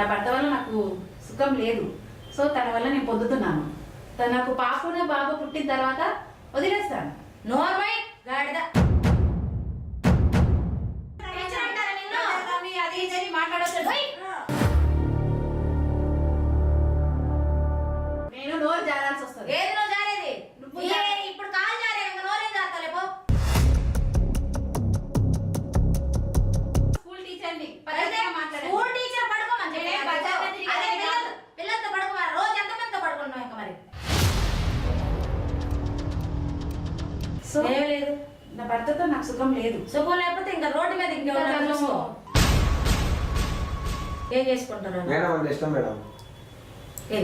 నా భర్త వల్ల నాకు సుఖం లేదు. సో తన వల్ల నేను పొందుతున్నాను. తన నాకు పాపన బాబు పుట్టిన తర్వాత వదిలేస్తాను. నోర్మై గాడిద. టీచర్ సో ఏం లేదు. నా భర్తతో నాకు సుఖం లేదు. సుఖం లేకపోతే ఇంకా రోడ్డు మీద ఇంకెవరైనా ఇంకా చూసుకో. ఏం చేసుకుంటారు మేడం ఇష్టం మేడం. ఏ,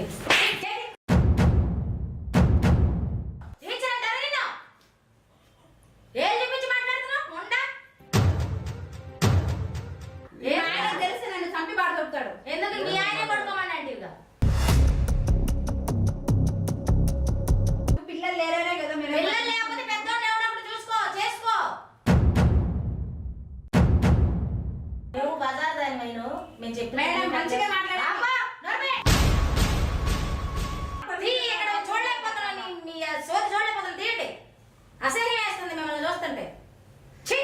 నేను చెప్పిన మేడం, మంచిగా చూడలేకపోతున్నాను నీ- సోది చూడలేకపోతున్నాను తీయండి. అసహ్యం వేస్తుంది మిమ్మల్ని చూస్తుంటే. ఛీ!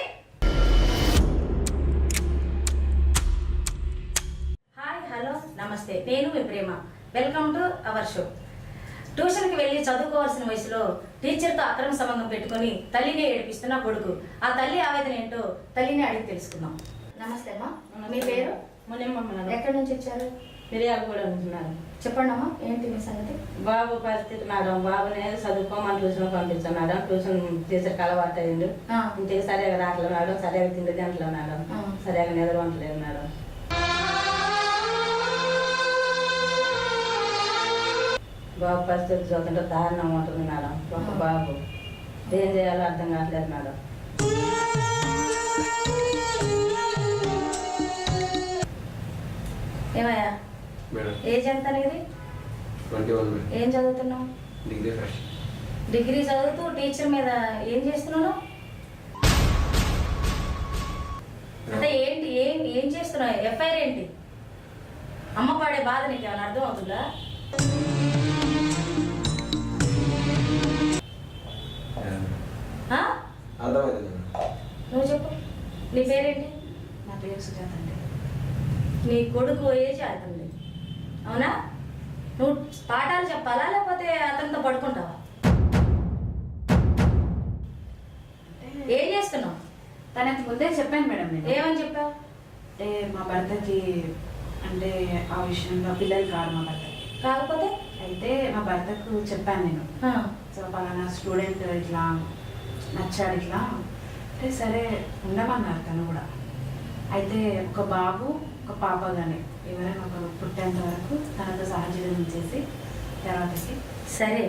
హాయ్ హలో నమస్తే. నేను మీ Prema. Welcome to our show. ట్యూషన్కి వెళ్ళి చదువుకోవాల్సిన వయసులో టీచర్తో అక్రమ సంబంధం పెట్టుకొని తల్లిని ఏడిపిస్తున్న కొడుకు. ఆ తల్లి ఆవేదన ఏంటో తల్లిని అడిగి తెలుసుకుందాం. నమస్తే అమ్మా. మీ పేరు? మునియమ్మ ఎక్కడి నుంచి వచ్చారు? మిరియాలు కూడా ఉంటున్నారు చెప్పండి అమ్మా ఏంటి మీ సంగతి? బాబు పరిస్థితి మేడం బాబుని చదువుకోమని ట్యూషన్ పంపించాం మేడం. ట్యూషన్ టీచర్కి అలవాటు అయ్యిండు. ఇంటికి సరిగా రావట్లేదు మేడం సరిగా తిండి తింటలే మేడం. సరిగా నిద్ర వంటలేదు మేడం. బాబు పరిస్థితి చూస్తుంటే దారుణం ఉంటుంది మేడం. ఒక. బాబు. ఏం చేయాలో అర్థం కావట్లేదు మేడం. ఏమయ్యా? మేడం. ఏజ్ ఎంత అనేది ఏం చదువుతున్నావు? డిగ్రీ ఫస్ట్ డిగ్రీ చదువుతూ టీచర్ మీద ఏం చేస్తున్నావు అంటే ఏంటి? ఏం ఏం చేస్తున్నావు? ఎఫ్ఐఆర్ ఏంటి? అమ్మ పాడే బాధ నీకు ఏమైనా అర్థం అవుతుందా నువ్వు చెప్పు. నీ పేరేంటి? నా పేరు సుజాత అండి. నీ కొడుకు ఏజ్ అవుతుంది అవునా? నువ్వు పాఠాలు చెప్పాలా లేకపోతే అతనితో పడుకుంటావా? ఏం చేస్తున్నావు? తనకి ముందే చెప్పాను మేడం నేను. ఏమని చెప్పావు? అంటే మా భర్తకి అంటే ఆ విషయంలో పిల్లలు కాదు మా భర్తకి. కాకపోతే? అయితే మా భర్తకు చెప్పాను నేను. సో పలానా స్టూడెంట్ ఇట్లా నచ్చాడు ఇట్లా. అంటే సరే ఉండమన్నారు తను కూడా. అయితే ఒక బాబు ఒక పాప కానీ ఎవరైనా ఒక పుట్టేంత వరకు తనతో సహజీవనం చేసి తర్వాతకి సరే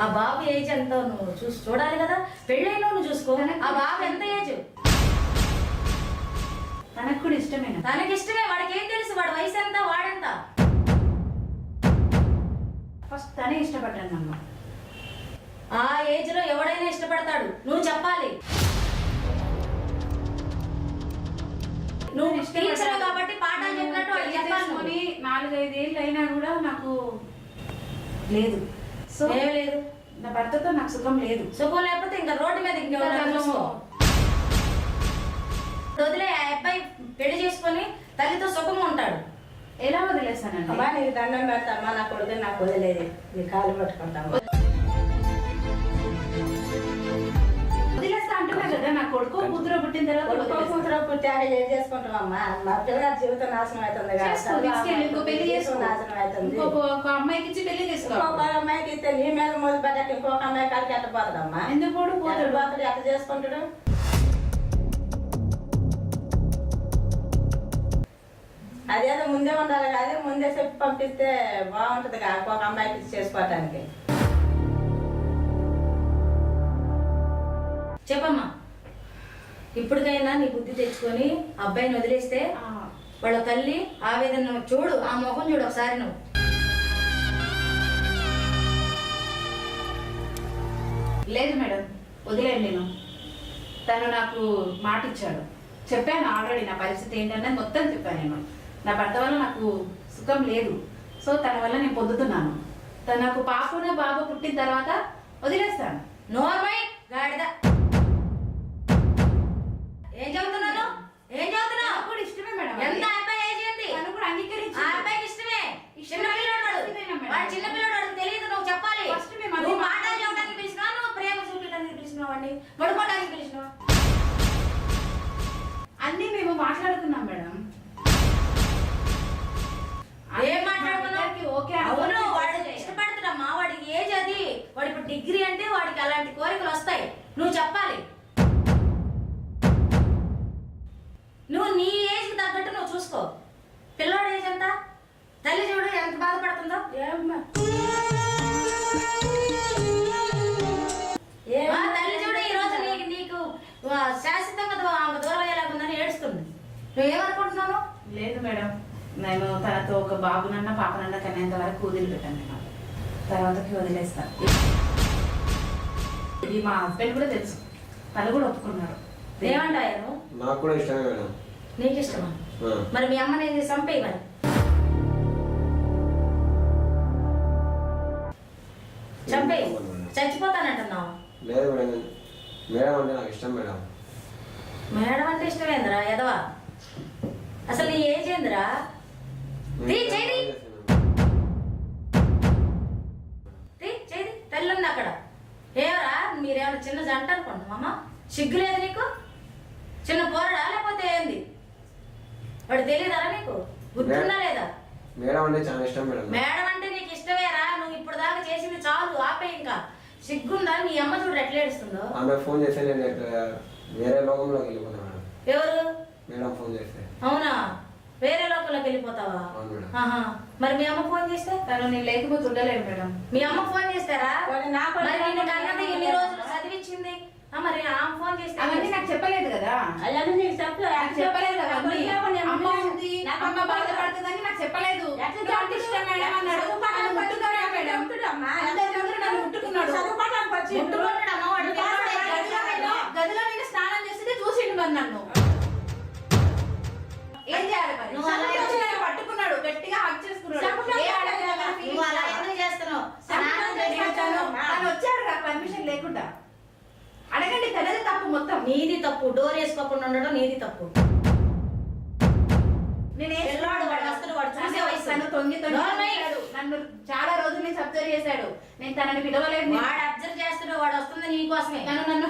ఆ బాబు ఏజ్ ఎంత నువ్వు చూసి చూడాలి కదా? పెళ్ళైన నువ్వు చూసుకో. ఆ బాబు ఎంత ఏజ్? తనకు కూడా ఇష్టమేనా? తనకి ఇష్టమే. వాడికి ఏం తెలుసు? వాడి వయసు ఎంత? వాడెంత? ఫస్ట్ తనే ఇష్టపడ్డాను నన్ను ఆ ఏజ్లో ఎవడైనా ఇష్టపడతాడు. నువ్వు చెప్పాలి. నువ్వు టీచర్ కాబట్టి పాఠాలు చెప్పినట్టు పెళ్ళి చెప్పాలి. చేసుకొని నాలుగైదేళ్ళు అయినా కూడా నాకు లేదు. సో ఏం లేదు. నా భర్తతో నాకు సుఖం లేదు. సుఖం లేకపోతే ఇంకా రోడ్డు మీద ఇంకెవరైనా ఇంకా చూసుకో వదిలే ఆ అబ్బాయి పెళ్ళి చేసుకొని తల్లితో సుఖంగా ఉంటాడు. ఎలా వదిలేస్తానండి? అమ్మా నీకు దండం పెడతామ్మా నా కొడుకు నాకు వదిలేదు నీ కాలు పట్టుకుంటాము? కదా నా కొడుకు? కూతురు పుట్టిన తర్వాత కొడుకు. కూతురు పుట్టాక ఏం చేసుకుంటామమ్మా మా పిల్లగారి జీవితం నాశనం అవుతుంది ఇంకో పెళ్ళి చేసుకో. జీవితం నాశనం అవుతుంది. ఇంకొక ఒక అమ్మాయికి ఇచ్చి పెళ్ళి చేసుకో. ఇంకొక అమ్మాయికి ఇస్తే నీ మీద మొదలు పెట్టక ఇంకొక అమ్మాయి కాడికి ఎట్ట పోతుందమ్మా ఎందుకు పోడు? పోతాడు పోతాడు. ఎట్ట చేసుకుంటాడు? అదేదో ముందే ఉండాలి కానీ ముందే చెప్పి పంపిస్తే బాగుంటది కదా ఇంకొక అమ్మాయికి చేసుకోవటానికి. చెప్పమ్మా. ఇప్పటికైనా నీ బుద్ధి తెచ్చుకొని అబ్బాయిని వదిలేస్తే వాళ్ళ తల్లి ఆవేదన చూడు ఆ ముఖం చూడు ఒకసారి నువ్వు. లేదు మేడం వదిలేను నేను. తను నాకు మాట ఇచ్చాడు చెప్పాను ఆల్రెడీ నా పరిస్థితి ఏంటన్నది మొత్తం చెప్పాను నేను. నా భర్త వల్ల నాకు సుఖం లేదు. సో తన వల్ల నేను పొందుతున్నాను. తనకు పాపన బాబు పుట్టిన తర్వాత వదిలేస్తాను. నోర్మై గాడిద. ఏం చదువుతున్నాను? ఏం చదువుతున్నావు? కూడా ఇష్టమే మేడం ఎంత అబ్బాయి ఏజ్ ఏంటి తను కూడా అంగీకరించి. ఆ అబ్బాయికి ఇష్టమే. చిన్న పిల్లడు ఇష్టమేనా మేడం? వాడు చిన్న పిల్లడు వాడికి తెలియదు నువ్వు చెప్పాలి. నువ్వు మాటలు మాట్లాడుతున్నాం. చెప్పడానికి పిలిచినావా? నువ్వు ప్రేమ చూపించడానికి పిలిచినావా వాడిని? పడుకోవడానికి పిలిచినావా? అన్ని మేము మాట్లాడుకున్నాం మేడం. ఏం మాట్లాడుకున్నావు? ఓకే అవును వాడు చేయాలి. ఇష్టపడుతున్నామ్మా వాడికి ఏజ్ అది. వాడు ఇప్పుడు డిగ్రీ అంటే వాడికి అలాంటి కోరికలు వస్తాయి. నువ్వు చెప్పాలి. నేను తనతో ఒక బాబునన్న పాపనన్న కనేంత వరకు వదిలిపెట్టాను నేను తర్వాతకి వదిలేస్తాను ఇది మా హస్బెండ్ కూడా తెలుసు. తను కూడా ఒప్పుకున్నారు. నువ్వు నాకు కూడా ఇష్టమే మేడం. నీకు ఇష్టమా. మరి మీ అమ్మని చంపేయి మరి చంపేయి. చచ్చిపోతానంటున్నావు. లేదు మేడం. మేడం అంటే నాకు ఇష్టం మేడం. మేడం అంటే ఇష్టమేందిరా? ఎదవా అసలు నీ ఏజ్ ఏందిరా? నేను తీ, ఇష్టం చెయ్యి. చేస్తాను. తీ, చేయి తల్లి ఉంది అక్కడ. ఏవరా మీరేమైనా చిన్న జంట అనుకుంటున్నామా సిగ్గు లేదు నీకు? చిన్న పోరడా లేకపోతే ఏంది? వాడు తెలియదా నీకు? గుర్తుందా లేదా? మేడం అంటే చాలా ఇష్టం మేడం మేడం అంటే నీకు ఇష్టమేరా? నువ్వు ఇప్పుడు దాకా చేసింది చాలు ఆపే ఇంకా. సిగ్గుందా? నీ అమ్మ చూడు ఎట్లా ఏడుస్తుందో. ఆమె ఫోన్ చేస్తే నేను వేరే లోకంలోకి వెళ్ళిపోతాను మేడం. ఎవరు? మేడం ఫోన్ చేస్తే. అవునా? వెళ్ళిపోతావా. మరి మీ అమ్మ ఫోన్ చేస్తే? తను నేను లేకపోతే ఉండలేదు మేడం. మీ అమ్మ ఫోన్ చేస్తారా. ఇన్ని రోజులు చదివించింది? ఆ, మరి ఆమె ఫోన్ చేస్తే అవన్నీ నాకు చెప్పలేదు కదా. అవన్నీ నీకు చెప్పలేదు నాకు చెప్పలేదు అవన్నీ. అమ్మ ఉంది. నాకు అమ్మ బాధపడుతుందని నాకు చెప్పలేదు. మేడం అన్నాడు. మేడం. నన్ను ముట్టుకున్నాడు. గదిలో నేను- స్నానం చేస్తుంటే చూసిండు మరి నన్ను. ఏం చేయాలి మరి? నువ్వు అలా నన్ను పట్టుకున్నాడు గట్టిగా హక్ చేసుకున్నాడు. ఏ ఆడపిల్ల నువ్వు అలా? ఎందుకు చేస్తున్నావు? స్నానం స్నానం తను వచ్చాడు నాకు పర్మిషన్ లేకుండా. అడగండి తనది తప్పు మొత్తం. నీది తప్పు డోర్ వేసుకోకుండా ఉండడం నీది తప్పు. నేను ఏం పిల్లాడు వాడు వస్తాడు, వాడు చూసే వయసు. తను తొంగి తొంగి నోర్మై. చూశాడు. నన్ను చాలా రోజుల నుంచి అబ్జర్వ్ చేశాడు. నేను తనని పిలవలేదు వాడు అబ్జర్వ్ చేస్తాడు వాడు వస్తుంది నీ కోసమే. తను నన్ను.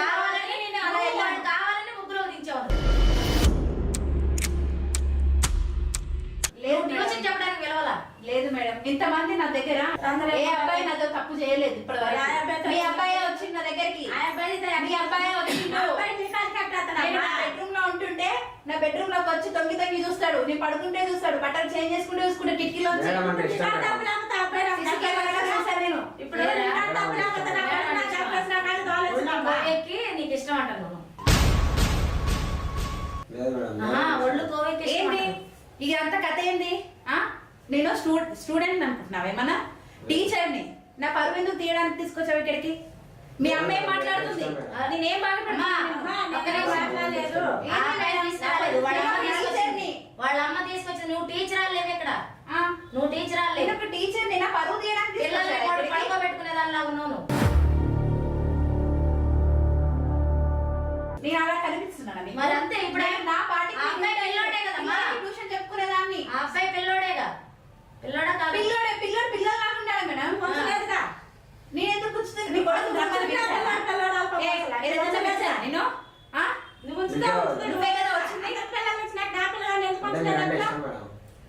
కావాలని నేను అలా కావాలని ముగ్గురు దించేవాడు లేదు ట్యూషన్ మేడం. చెప్పడానికి పిలవాలా? లేదు మేడం. ఇంతమంది నా దగ్గర ఏ అబ్బాయి నాతో తప్పు చేయలేదు ఇప్పటి వరకు మీ అబ్బాయి వచ్చింది నా దగ్గరికి. ఆ అబ్బాయి తో- మీ అబ్బాయి వచ్చిండు నీ. నా బెడ్రూమ్లో ఉంటుంటే నా బెడ్రూమ్లోకి వచ్చి తొంగి తొంగి చూస్తాడు. నేను పడుకుంటే చూస్తాడు. బట్టలు చేంజ్ చేసుకుంటే చూసుకుంటే కిటికీలో నీ నేను. ఇప్పుడు నీ నా కాలు నాకు ఇష్టం. అంట నువ్వు. లేదు మేడం ఆహా, ఒళ్ళు ఇష్టం. అంత కథ ఏంది? ఆ? నేను స్టూ స్టూడెంట్ అనుకుంటున్నావు ఏమన్నా? టీచర్ని? నా పరువు ఎందుకు తీయడానికి తీసుకొచ్చావు ఇక్కడికి? మీ అమ్మ ఏం మాట్లాడుతుంది? నేనేం తీసుకురాలేదు. వాళ్ళ అమ్మ తీసుకొచ్చింది. తీసుకొచ్చింది. నువ్వు టీచర్ లేవు ఇక్కడ. నువ్వు టీచర్ లేవు.